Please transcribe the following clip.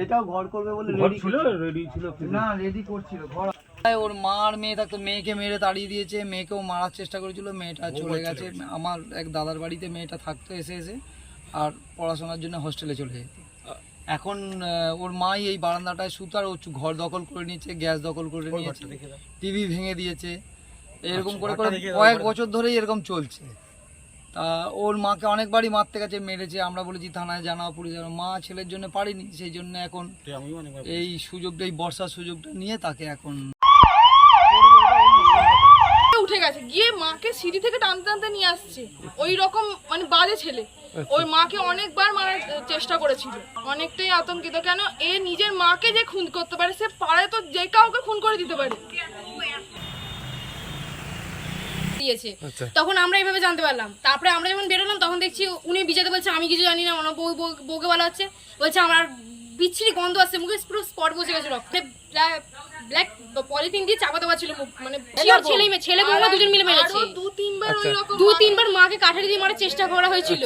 এটাও ঘর করবে বলে রেডি রেডি ছিল না রেডি ওর মা আর মেয়ে থাকতো মেয়েকে মেরে তাড়িয়ে দিয়েছে মেয়েকেও মারার চেষ্টা করেছিল মেয়েটা চলে গেছে আমার এক দাদার বাড়িতে মেয়েটা থাকতো এসে এসে আর পড়াশোনার জন্য হোস্টেলে চলে যেত। এখন ওর মাই এই বারান্দাটায় সুতার ও ঘর দখল করে নিয়েছে গ্যাস দখল করে নিয়েছে টিভি ভেঙে দিয়েছে। এরকম করে করে কয়েক বছর ধরেই এরকম চলছে। তা ওর মাকে অনেকবারই মারতে গেছে মেরেছে। আমরা বলেছি থানায় জানাও পুলিশ জানাও। মা ছেলের জন্য পারিনি সেই জন্য এখন এই সুযোগটা এই বর্ষার সুযোগটা নিয়ে তাকে এখন উঠে গেছে। গিয়ে মাকে সিঁড়ি থেকে টানতে টানতে নিয়ে আসছে। ওই রকম মানে বাজে ছেলে। ওই মাকে অনেকবার মারার চেষ্টা করেছিল। অনেকটাই আতঙ্কিত। কেন? এ নিজের মাকে যে খুন করতে পারে সে পারে তো যে কাউকে খুন করে দিতে পারে। দিয়েছে। তখন আমরা এইভাবে জানতে পারলাম। তারপরে আমরা যখন বেরোলাম তখন দেখছি উনি বিজাতে বলছে আমি কিছু জানি না ওনার বউ বউ- বউকে বলা হচ্ছে। বলছে আমার বিচ্ছিরি গন্ধ আসছে মুখে পুরো স্পট বসে গেছে রক্ত। ব্ল্যাক পলিথিন দিয়ে চাপা দেওয়া ছিল মানে ছেলে মেয়ে ছেলে বউরা দুজন মিলে মেরেছে। দু তিনবার ওই রকম দু তিনবার মাকে কাঠারি দিয়ে মারার চেষ্টা করা হয়েছিল।